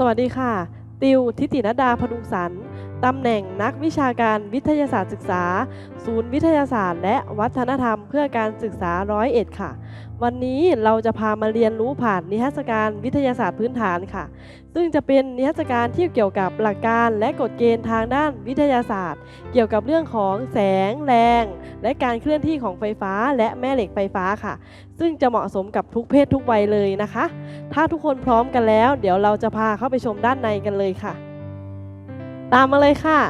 สวัสดีค่ะ ติว ทิตินดาพดุงสรรตำแหน่งนักวิชาการวิทยาศาสตร์ศึกษา ศูนย์วิทยาศาสตร์ และวัฒนธรรมเพื่อการศึกษาร้อยเอ็ดค่ะวันนี้เราจะพามาเรียนรู้ผ่านนิทรรศการวิทยาศาสตร์พื้นฐานค่ะ ซึ่งจะเป็นนิทรรศการที่เกี่ยวกับหลักการและกฎเกณฑ์ทางด้านวิทยาศาสตร์ เกี่ยวกับเรื่องของแสงแรง และการเคลื่อนที่ของไฟฟ้าและแม่เหล็กไฟฟ้าค่ะ ซึ่งจะเหมาะสมกับทุกเพศทุกวัยเลยนะคะ ถ้าทุกคนพร้อมกันแล้ว เดี๋ยวเราจะพาเข้าไปชมด้านในกันเลยค่ะ ตามมาเลยค่ะ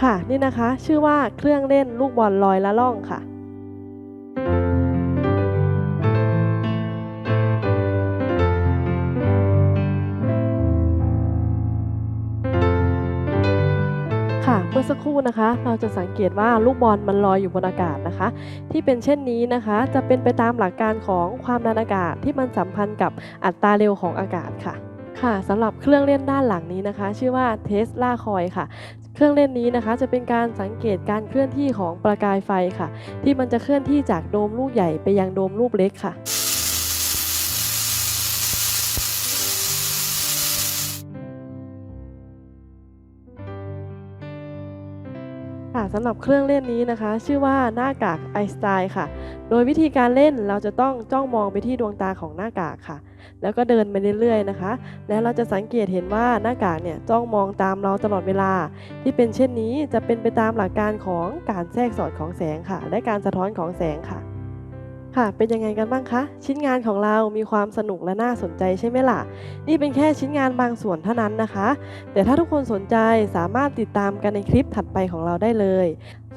ค่ะนี่นะคะ ชื่อว่าเครื่องเล่นลูกบอลลอยละล่องค่ะ ค่ะเมื่อสักครู่นะคะ เราจะสังเกตว่าลูกบอลมันลอยอยู่บนอากาศนะคะ ที่เป็นเช่นนี้นะคะ จะเป็นไปตามหลักการของความดันอากาศที่มันสัมพันธ์กับอัตราเร็วของอากาศค่ะค่ะสำหรับเครื่องเล่นด้านหลังนี้นะคะ ชื่อว่าเทสลาคอยค่ะ เครื่องเล่นนี้นะคะ จะเป็นการสังเกตการเคลื่อนที่ของประกายไฟค่ะ ที่มันจะเคลื่อนที่จากโดมลูกใหญ่ไปยังโดมลูกเล็กค่ะ ค่ะสำหรับเครื่องเล่นนี้นะคะ ชื่อว่าหน้ากากไอสไตล์ค่ะ โดยวิธีการเล่นเราจะต้องจ้องมองไปที่ดวงตาของหน้ากากค่ะ แล้วก็เดินไปเรื่อยๆนะคะ แล้วเราจะสังเกตเห็นว่าหน้ากากเนี่ยจ้องมองตามเราตลอดเวลา ที่เป็นเช่นนี้จะเป็นไปตามหลักการของการแทรกสอดของแสงค่ะ และการสะท้อนของแสงค่ะ ค่ะ เป็นยังไงกันบ้างคะ ชิ้นงานของเรามีความสนุกและน่าสนใจใช่ไหมล่ะ นี่เป็นแค่ชิ้นงานบางส่วนเท่านั้นนะคะ แต่ถ้าทุกคนสนใจสามารถติดตามกันในคลิปถัดไปของเราได้เลย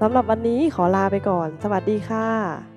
สำหรับวันนี้ขอลาไปก่อน สวัสดีค่ะ